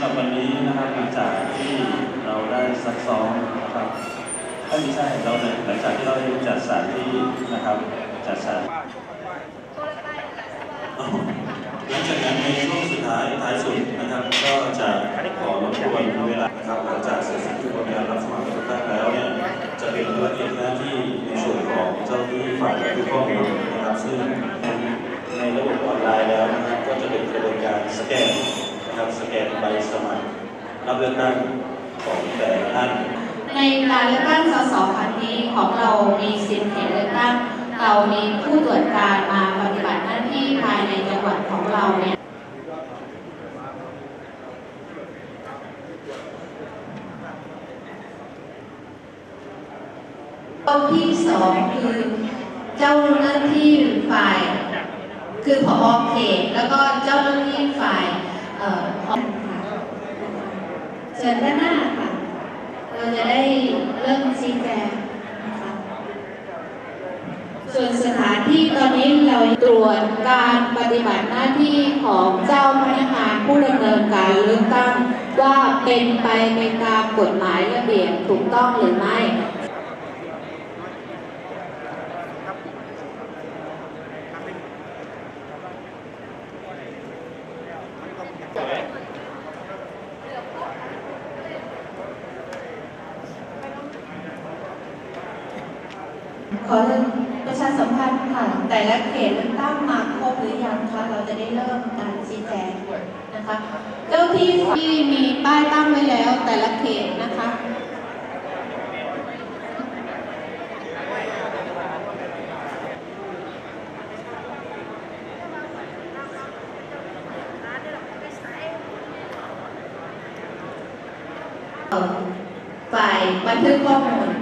หรับวันนี้นะครับหลังจากที่เราได้ซักซ้อมนะครับเอ้ยไม่ใช่เราเนี่ยหลังจากที่เราได้จัดสถานที่นะครับจัดสถานหลังจากนั้นในช่วงสุดท้ายท้ายสุดนะครับ ก็จะขอรบกวนเวลานะครับหลังจากเสร็จสิ้นกระบวนการรับสมัครทุกท่านแล้วเนี่ยจะเป็นภารกิจหน้าที่ในส่วนของเจ้าหน้าที่ฝ่ายบันทึกข้อมูลนะครับซึ่งในระบบออนไลน์แล้วนะครับก็จะเป็นกระบวนการสแกน นะครับสแกนใบสมัครรับเลือกตั้งของแต่ละท่าน ในการเลือกตั้งสสครั้งนี้ของเรามีสิทธิ์เขตเลือกตั้ง เรามีผู้ตรวจการมาปฏิบัติหน้าที่ภายในจังหวัดของเราเนี่ยเจ้าที่สองคือเจ้าหน้าที่ฝ่าย คือผอเขตแล้วก็เจ้าหน้าที่ฝ่ายเอ่อของค่ะ เชิญด้านหน้าค่ะ เราจะได้เริ่มชี้แจงนะคะส่วนสถานที่ตอนนี้เราตรวจการปฏิบัติหน้าที่ของเจ้าพนักงานผู้ดำเนินการเลือกตั้งว่าเป็นไปในตามกฎหมายระเบียบถูกต้องหรือไม่ ขอประชาสัมพันธ์ค่ะ แต่ละเขตเลือกตั้งมาครบหรือยังคะ เราจะได้เริ่มการชี้แจงนะคะ เจ้าที่ที่มีป้ายตั้งไว้แล้วแต่ละเขตนะคะฝ่ายบันทึกข้อมูล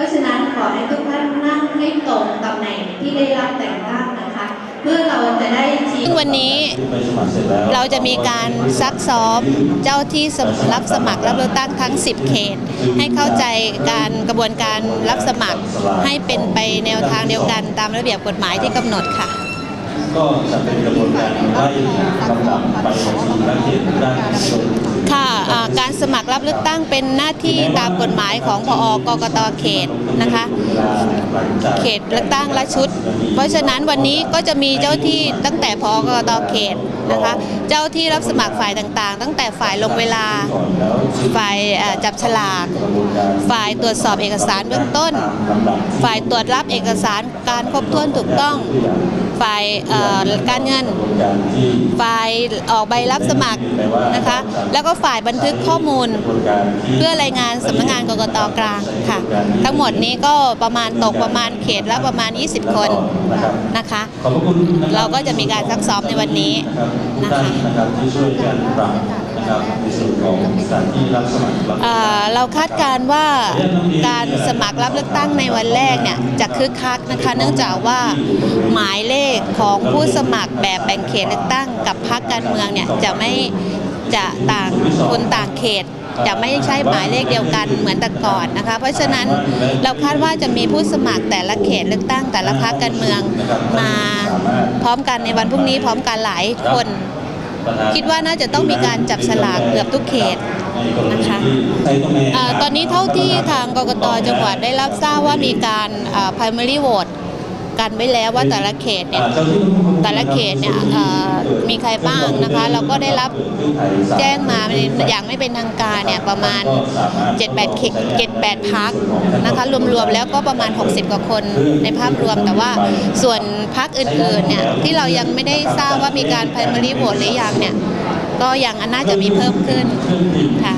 ราะฉะนั้นขอให้ทุกท่านนั่งให้ตรงตำแหน่งที่ได้รับแต่งตั้งนะคะ เพื่อเราจะได้ชี้ซึ่งวันนี้ไปสมัครเสร็จแล้วเราจะมีการซักซ้อมเจ้าที่สำรับสมัครรับเลือกตั้งทั้ง 10 เขต ให้เข้าใจการกระบวนการรับสมัครให้เป็นไปแนวทางเดียวกันตามระเบียบกฎหมายที่กำหนดค่ะก็จะเป็นกระบวนการไล่ลำดับไปของทีมและเขตได้จนถึง ค่ะการสมัครรับเลือกตั้งเป็นหน้าที่ตามกฎหมายของพอกกตเขตนะคะ เขตเลือกตั้งละชุด เพราะฉะนั้นวันนี้ก็จะมีเจ้าที่ตั้งแต่พอกกตเขตนะคะเจ้าที่รับสมัครฝ่ายต่างๆ ตั้งแต่ฝ่ายลงเวลา ฝ่ายจับฉลาก ฝ่ายตรวจสอบเอกสารเบื้องต้น ฝ่ายตรวจรับเอกสารการครบถ้วนถูกต้อง ฝ่ายเอ่อการเงินกระบวนการที่ฝ่ายออกใบรับสมัครนะคะ แล้วก็ฝ่ายบันทึกข้อมูลกระบวนการที่เพื่อรายงานสำนักงานกกตกลางค่ะ ทั้งหมดนี้ก็ประมาณตกประมาณเขตละประมาณ 20 คนนะครับนะคะขอบพระคุณนคบเราก็จะมีการซักซ้อมในวันนี้นะครับทุกท่านนะ ครับในส่วนของสถานที่รับสมัครรับเอ่อเราคาดการณ์ว่าการสมัครรับเลือกตั้งในวันแรกเนี่ยจะคึกคักนะคะ เนื่องจากว่าหมายเลขของผู้สมัครแบบแบ่งเขตเลือกตั้ง กับพรรคการเมืองเนี่ยจะไม่จะต่างคนต่างเขตจะไม่ใช่หมายเลขเดียวกันเหมือนแต่ก่อนนะคะ เพราะฉะนั้นเราคาดว่าจะมีผู้สมัครแต่ละเขตเลือกตั้งแต่ละพรรคการเมืองมาพร้อมกันในวันพรุ่งนี้พร้อมกันหลายคน คิดว่าน่าจะต้องมีการจับฉลากเกือบทุกเขตนะคะเอ่อตอนนี้เท่าที่ทางกกตจังหวัดได้รับทราบว่ามีการเอ่อ primary vote กันไว้แล้วว่าแต่ละเขตเนี่ยแต่ละเขตเนี่ยเอ่อมีใครบ้างนะคะเราก็ได้รับแจ้งมาอย่างไม่เป็นทางการเนี่ยประมาณ 7-8เขต7-8พักนะคะรวมๆแล้วก็ประมาณ 60 กว่าคนในภาพรวมแต่ว่าส่วนพักอื่นๆเนี่ยที่เรายังไม่ได้ทราบว่ามีการ primary vote หรือยังเนี่ยก็ยังน่าจะมีเพิ่มขึ้นค่ะ